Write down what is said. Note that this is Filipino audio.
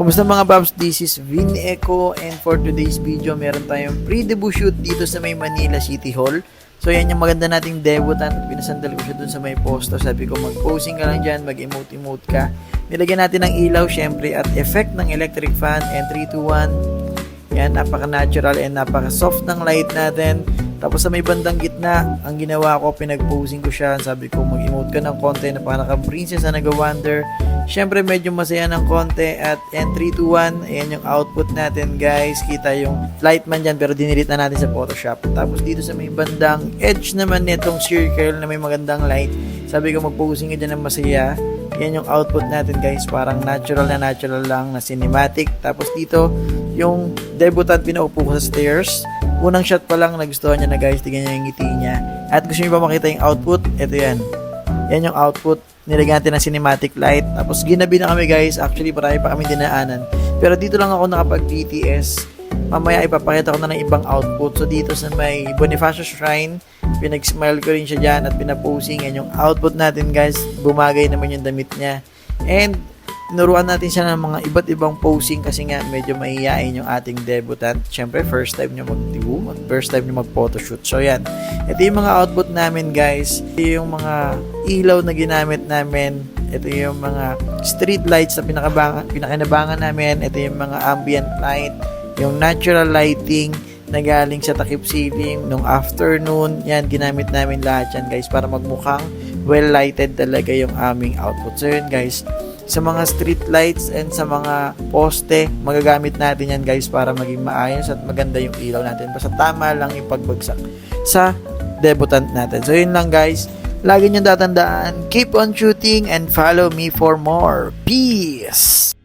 Kumusta mga Babs? This is Vin Echo and for today's video meron tayong pre-debut shoot dito sa may Manila City Hall. So yan yung maganda nating debutant pinasandal ko siya dun sa may posto. Sabi ko mag-posing ka lang dyan, mag-emote-emote ka. Nilagyan natin ng ilaw syempre at effect ng electric fan and 3, 2, 1. Yan, napaka-natural and napaka-soft ng light natin. Tapos sa may bandang gitna, ang ginawa ko, pinag-posing ko siya. Sabi ko, mag-emote ka ng konti na parang ka-princess na nag-wonder. Siyempre, medyo masaya ng konti. At and 3, 2, 1, ayan yung output natin, guys. Kita yung light man dyan, pero dinilit na natin sa Photoshop. Tapos dito sa may bandang edge naman nitong circle na may magandang light. Sabi ko, mag-posing ka dyan ng masaya. Yan yung output natin, guys. Parang natural na natural lang na cinematic. Tapos dito, yung debutant pinaupo ko sa stairs unang shot pa lang nagustuhan niya na guys, tingnan niya yung ngiti niya. At gusto niyo ba makita yung output? Ito yan. Yan yung output. Nilagyan natin ng cinematic light. Tapos ginabi na kami guys. Actually, marami pa kami dinaanan. Pero dito lang ako nakapag BTS. Mamaya ipapakita ko na ng ibang output. So dito sa may Bonifacio Shrine, pinag-smile ko rin siya dyan at pinaposing. Yan yung output natin guys. Bumagay naman yung damit niya. And tinuruan natin siya ng mga iba't ibang posing kasi nga medyo mahihain yung ating debutant. Siyempre, first time nyo mag-dibu, first time nyo mag-photoshoot. So, yan. Ito yung mga output namin, guys. Ito yung mga ilaw na ginamit namin. Ito yung mga street lights na pinakabangan, pinakinabangan namin. Ito yung mga ambient light. Yung natural lighting na galing sa takip ceiling nung afternoon. Yan, ginamit namin lahat yan, guys, para magmukhang well-lighted talaga yung aming output. So, yun, guys sa mga street lights and sa mga poste, magagamit natin yan guys para maging maayos at maganda yung ilaw natin. Basta tama lang yung pagbagsak sa debutant natin. So yun lang guys. Lagi nyo tatandaan, keep on shooting and follow me for more. Peace!